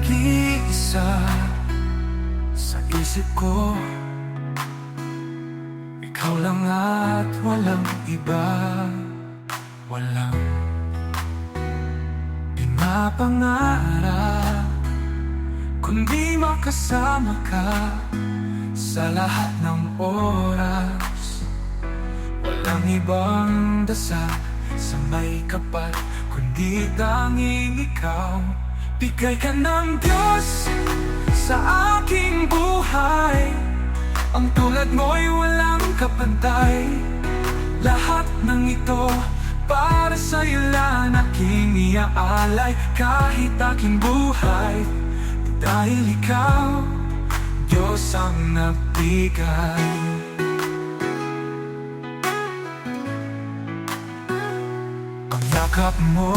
nag-iisa Sa isip ko. Ikaw lang at walang iba. Walang Pinapangarap Kundi makasama ka Sa lahat ng oras. Walang ibang dasal sa may kapal Kundi tanging ikaw Bigay ka ng Diyos sa aking buhay. Ang tulad mo'y walang kapantay. Lahat ng ito para sa'yo lang aking iaalay Kahit aking buhay. Dahil ikaw, Diyos ang nagbigay Ang yakap mo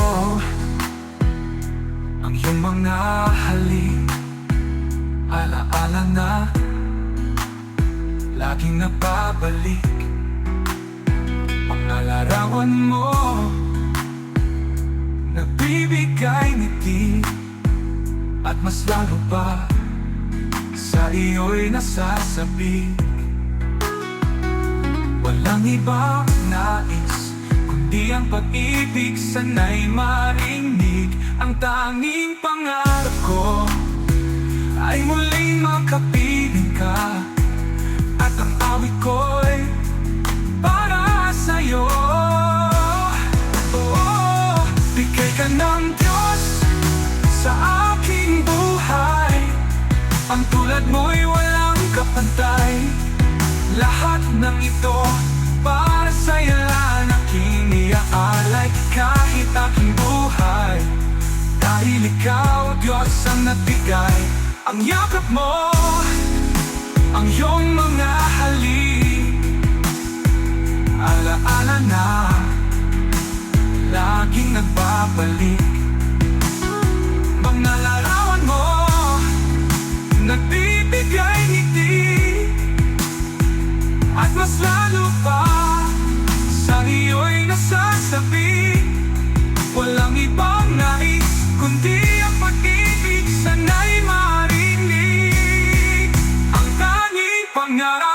Ang iyong mga halik Alaala na. Laging nagpabalik Mga larawan mo Nagbibigay ngiti. At mas lalo pa Sa iyo'y nasasabik Walang ibang nais Kundi ang pag-ibig sana'y marinig Ang tanging pangarap ko Ay muling makapiling ka. At ang awit ko'y para sa'yo. Oo, bigay ka ng Diyos sa aking buhay. Ang tulad mo'y walang kapantay. Lahat ng ito para sa'yo lang. Aking iaalay Kahit aking buhay nagbigay Ang yakap mo Ang iyong mga halik Alaala na Laging nagbabalik. Mga larawan mo Nagbibigay ngiti. At mas lalo pa Sa iyo'y nasasabi. Walang ibang tanging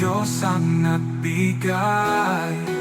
Diyos ang nagbigay